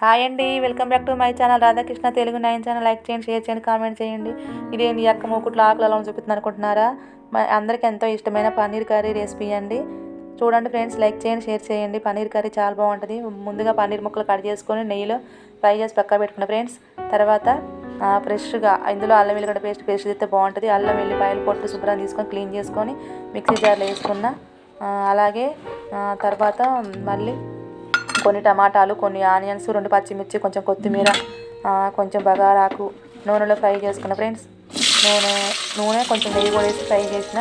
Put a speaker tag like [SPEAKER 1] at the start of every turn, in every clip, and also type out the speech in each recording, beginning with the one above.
[SPEAKER 1] Hi అండి welcome back to my channel Radhakrishna Telugu nine channel like చేయండి share చేయండి comment చేయండి. ఇదేంటి అక్క మూకుట్లు ఆకులు అలా చూపిస్తుంది అనుకుంటున్నారా? అందరికీ ఎంతో ఇష్టమైన పన్నీర్ కర్రీ రెసిపీ అండి. చూడండి ఫ్రెండ్స్ లైక్ చేయండి షేర్ చేయండి. పన్నీర్ కర్రీ చాలా బాగుంటుంది. ముందుగా పన్నీర్ ముక్కలు కట్ చేసుకొని నెయ్యిలో ఫ్రై చేసి పక్క పెట్టుకున్న ఫ్రెండ్స్ తర్వాత ఫ్రెష్గా ఇందులో అల్లం వెల్లిగడ్డ పేస్ట్ పేస్ట్ చేస్తే బాగుంటుంది. అల్లం వెల్లిపాయలు పొట్టు శుభ్రం తీసుకొని క్లీన్ చేసుకొని మిక్సీ జార్లో వేసుకున్న అలాగే తర్వాత మళ్ళీ కొన్ని టమాటాలు కొన్ని ఆనియన్స్ రెండు పచ్చిమిర్చి కొంచెం కొత్తిమీర కొంచెం బగారాకు నూనెలో ఫ్రై చేసుకున్న ఫ్రెండ్స్ నూనె నూనె కొంచెం నెయ్యి కూడా వేసి ఫ్రై చేసిన.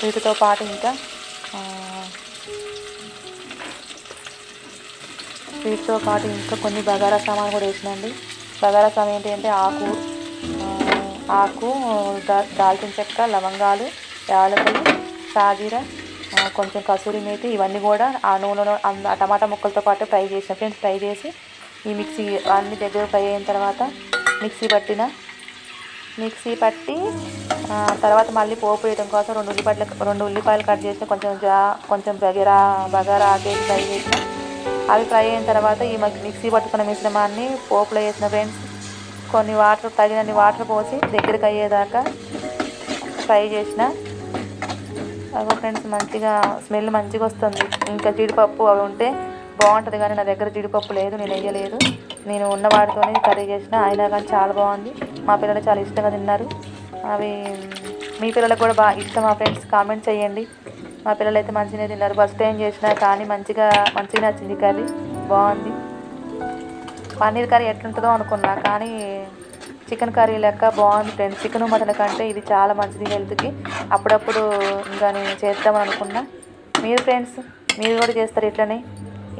[SPEAKER 1] వీటితో పాటు ఇంకా వీటితో పాటు ఇంకా కొన్ని బగారా సామాన్ కూడా వేసినండి బగారా సామాన్ ఏంటి అంటే ఆకు ఆకు దా- దాల్చిన చెక్క లవంగాలు యాలకులు సాజీర కొంచెం కసూరి మేతి ఇవన్నీ కూడా ఆ నూనెలో ఆ టమాటా ముక్కలతో పాటు ఫ్రై చేసిన ఫ్రెండ్స్ ఫ్రై చేసి ఈ మిక్సీ అన్ని దగ్గర ఫ్రై అయిన తర్వాత మిక్సీ పట్టిన మిక్సీ పట్టి తర్వాత మళ్ళీ పోపు వేయడం కోసం రెండు ఉల్లిపాయలు రెండు ఉల్లిపాయలు కట్ చేసిన కొంచెం జా కొంచెం బగరా బగారా ఆకేసి ఫ్రై చేసిన. అవి ఫ్రై అయిన తర్వాత ఈ మిక్సీ పట్టుకున్న మిశ్రమాన్ని పోపులో వేసిన ఫ్రెండ్స్ కొన్ని వాటర్ తగినన్ని వాటర్ పోసి దగ్గరికి అయ్యేదాకా ఫ్రై చేసిన. అగో ఫ్రెండ్స్ మంచిగా స్మెల్ మంచిగా వస్తుంది. ఇంకా జీడిపప్పు అవి ఉంటే బాగుంటుంది కానీ నా దగ్గర జీడిపప్పు లేదు నేను వేయలేదు. నేను ఉన్న వాటితోనే కర్రీ చేసిన అయినా కానీ చాలా బాగుంది. మా పిల్లలు చాలా ఇష్టంగా తిన్నారు. అవి మీ పిల్లలకు కూడా బాగా ఇష్టం మా ఫ్రెండ్స్ కామెంట్ చేయండి. మా పిల్లలు అయితే మంచిగానే తిన్నారు. ఫస్ట్ టైం చేసినా కానీ మంచిగా మంచిగా నచ్చింది కర్రీ. బాగుంది. పన్నీర్ కర్రీ ఎట్లుంటుందో అనుకున్నా కానీ చికెన్ కర్రీ లెక్క బాగుంది ఫ్రెండ్స్ చికెన్ మటన్ కంటే ఇది చాలా మంచిది హెల్త్కి. అప్పుడప్పుడు ఇంకా నేను చేద్దామని అనుకున్నా. మీరు ఫ్రెండ్స్ మీరు కూడా చేస్తారు ఇట్లనే.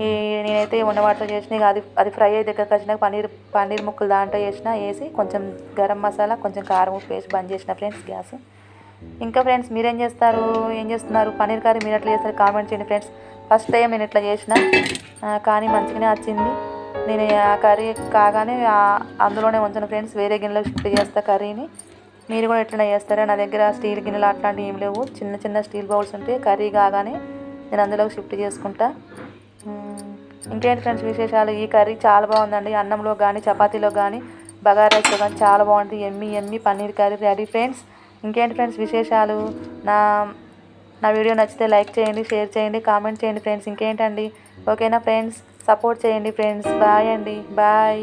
[SPEAKER 1] ఈ నేనైతే ఉన్న వాటితో చేసిన అది అది ఫ్రై అయ్యే దగ్గరకు వచ్చినాక పన్నీర్ పన్నీర్ ముక్కలు దాంట్లో వేసిన వేసి కొంచెం గరం మసాలా కొంచెం కారం ఉప్పు వేసి బంద్ చేసిన ఫ్రెండ్స్ గ్యాస్. ఇంకా ఫ్రెండ్స్ మీరేం చేస్తారు? ఏం చేస్తున్నారు? పన్నీర్ కర్రీ మీరు ఎట్లా చేస్తారు? కామెంట్ చేయండి ఫ్రెండ్స్. ఫస్ట్ టైం నేను ఇట్లా చేసిన. కానీ మంచిగానే వచ్చింది. నేను ఆ కర్రీ కాగానే అందులోనే ఉంచిన ఫ్రెండ్స్ వేరే గిన్నెలో షిఫ్ట్ చేస్తా కర్రీని. మీరు కూడా ఎట్లా చేస్తారా? నా దగ్గర స్టీల్ గిన్నెలు అట్లాంటివి ఏం లేవు. చిన్న చిన్న స్టీల్ బౌల్స్ ఉంటే కర్రీ కాగానే నేను అందులో షిఫ్ట్ చేసుకుంటా. ఇంకేంటి ఫ్రెండ్స్ విశేషాలు? ఈ కర్రీ చాలా బాగుందండి. అన్నంలో కానీ చపాతీలో కానీ బగారా రైస్లో కానీ చాలా బాగుంటుంది ఎమ్మి ఎమ్మి పన్నీర్ కర్రీ రెడీ ఫ్రెండ్స్. ఇంకేంటి ఫ్రెండ్స్ విశేషాలు? నా నా వీడియో నచ్చితే లైక్ చేయండి షేర్ చేయండి కామెంట్ చేయండి ఫ్రెండ్స్. ఇంకేంటండి? ఓకేనా ఫ్రెండ్స్? సపోర్ట్ చేయండి ఫ్రెండ్స్. బాయ్ అండి. బాయ్.